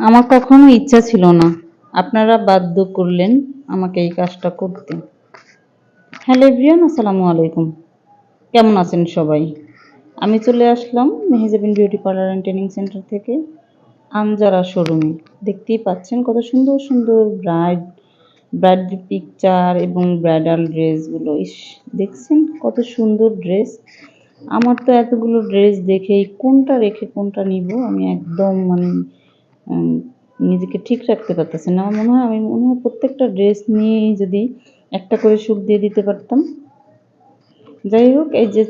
আমার কখনো ইচ্ছা ছিল না। আপনারা বাধ্য করলেন আমাকে এই কাজটা করতে। হ্যালো এভরিওয়ান, আসসালামু আলাইকুম। কেমন আছেন সবাই? আমি চলে আসলাম Mehejabin beauty parlour and training centre থেকে, আনজারা শোরুমে। দেখতেই পাচ্ছেন কত সুন্দর সুন্দর ব্রাইড ব্রাইড পিকচার এবং ব্রাইডাল ড্রেসগুলো। ইস, দেখছেন কত সুন্দর ড্রেস। আমার তো এতগুলো ড্রেস দেখেই কোনটা রেখে কোনটা নিব? আমি একদম মানে নিজেকে ঠিক রাখতে পারতেছে না। আমার মনে হয়, আমি মনে হয় প্রত্যেকটা ড্রেস নিয়েই যদি একটা করে সুখ দিয়ে দিতে পারতাম। যাই হোক, এই যে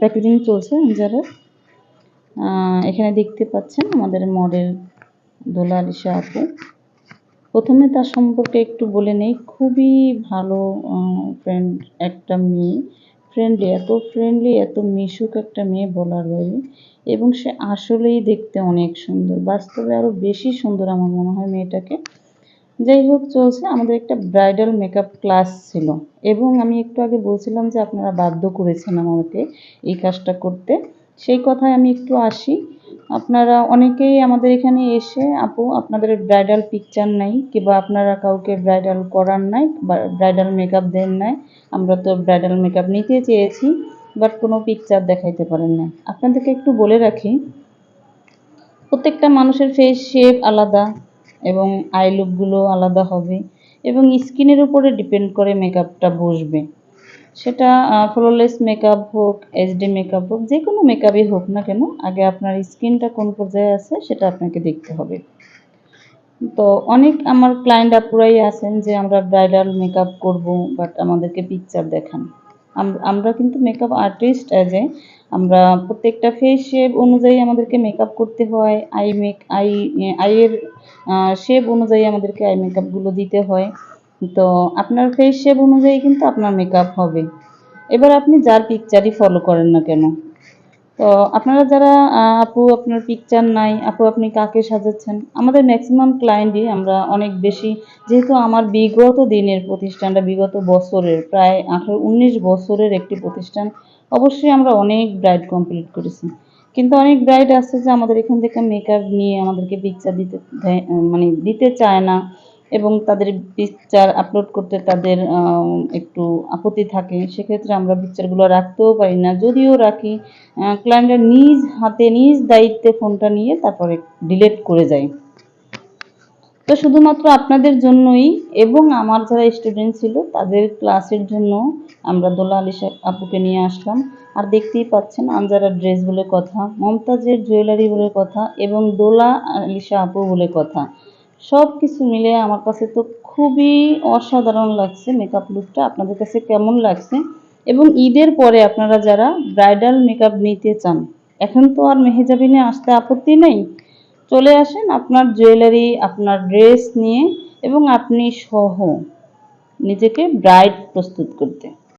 প্যাকেজিং চলছে যারা এখানে দেখতে পাচ্ছেন আমাদের মডেল দোলা আলিশা আপু। প্রথমে তার সম্পর্কে একটু বলে নেই। খুবই ভালো ফ্রেন্ড একটা মেয়ে। ফ্রেন্ডলি এত ফ্রেন্ডলি এত মিশুক একটা মেয়ে বলার বাইরে। এবং সে আসলেই দেখতে অনেক সুন্দর। বাস্তবে আরও বেশি সুন্দর আমার মনে হয় মেয়েটাকে। যাই হোক, চলছে। আমাদের একটা ব্রাইডাল মেকআপ ক্লাস ছিল। এবং আমি একটু আগে বলছিলাম যে আপনারা বাধ্য করেছেন আমাকে এই কাজটা করতে। সেই কথায় আমি একটু আসি। আপনারা অনেকেই আমাদের এখানে এসে, আপু, আপনাদের ব্রাইডাল পিকচার নাই, কিংবা আপনারা কাউকে ব্রাইডাল করার নাই, বা ব্রাইডাল মেকআপ দেন নাই, আমরা তো ব্রাইডাল মেকআপ নিতে চেয়েছি বাট কোনো পিকচার দেখাইতে পারেন না আপনাদেরকে একটু বলে রাখি, প্রত্যেকটা মানুষের ফেস শেপ আলাদা এবং আই লুকগুলো আলাদা হবে, এবং স্কিনের উপরে ডিপেন্ড করে মেকআপটা বসবে। সেটা ফ্লোলেস মেকআপ হোক এইচডি মেকআপ হোক যে কোনো মেকআপই হোক না কেন, আগে আপনার স্কিনটা কোন পর্যায়ে আছে সেটা আপনাকে দেখতে হবে। তো অনেক আমার ক্লায়েন্ট আপুরাই আছেন যে আমরা ব্রাইডাল মেকআপ করব বাট আমাদেরকে পিকচার দেখান। আমরা কিন্তু মেকআপ আর্টিস্ট অ্যাজ এ আমরা প্রত্যেকটা ফেস শেপ অনুযায়ী আমাদেরকে মেকআপ করতে হয় আই মেক আই আইয়ের শেপ অনুযায়ী আমাদেরকে আই মেকআপগুলো দিতে হয়। তো আপনার ফেস শেপ অনুযায়ী কিন্তু আপনার মেকআপ হবে। এবার আপনি যার পিকচারই ফলো করেন না কেন? তো আপনারা যারা আপু আপনার পিকচার নাই, আপু আপনি কাকে সাজাচ্ছেন? আমাদের ম্যাক্সিমাম ক্লায়েন্টই আমরা অনেক বেশি, যেহেতু আমার বিগত দিনের প্রতিষ্ঠানটা, বিগত বছরের, প্রায় আঠারো, উনিশ বছরের একটি প্রতিষ্ঠান, অবশ্যই আমরা অনেক ব্রাইড কমপ্লিট করেছি। কিন্তু অনেক ব্রাইড আছে যে আমাদের এখান থেকে মেকআপ নিয়ে আমাদেরকে পিকচার দিতে মানে দিতে চায় না। এবং তাদের পিকচার আপলোড করতে তাদের একটু আপত্তি থাকে, সেক্ষেত্রে আমরা পিকচারগুলো রাখতেও পারি না। যদিও রাখি ক্লায়েন্টের নিজ হাতে, নিজ দায়িত্বে ফোনটা নিয়ে তারপরে ডিলেট করে যায় তো শুধুমাত্র আপনাদের জন্যই এবং আমার যারা স্টুডেন্ট ছিল, তাদের ক্লাসের জন্য আমরা দোলা আলিশা আপুকে নিয়ে আসলাম। আর দেখতেই পাচ্ছেন আনজারা ড্রেস বলে কথা, মমতাজের জুয়েলারি বলে কথা এবং দোলা আলিশা আপু বলে কথা। সব কিছু মিলে আমার কাছে তো খুবই অসাধারণ লাগছে মেকআপ লুকটা আপনাদের কাছে কেমন লাগছে? এবং ঈদের পরে আপনারা যারা ব্রাইডাল মেকআপ নিতে চান, এখন তো আর মেহেজাবিনে আসতে আপত্তি নেই। চলে আসেন আপনার জুয়েলারি আপনার ড্রেস নিয়ে এবং আপনি সহ নিজেকে ব্রাইড প্রস্তুত করতে।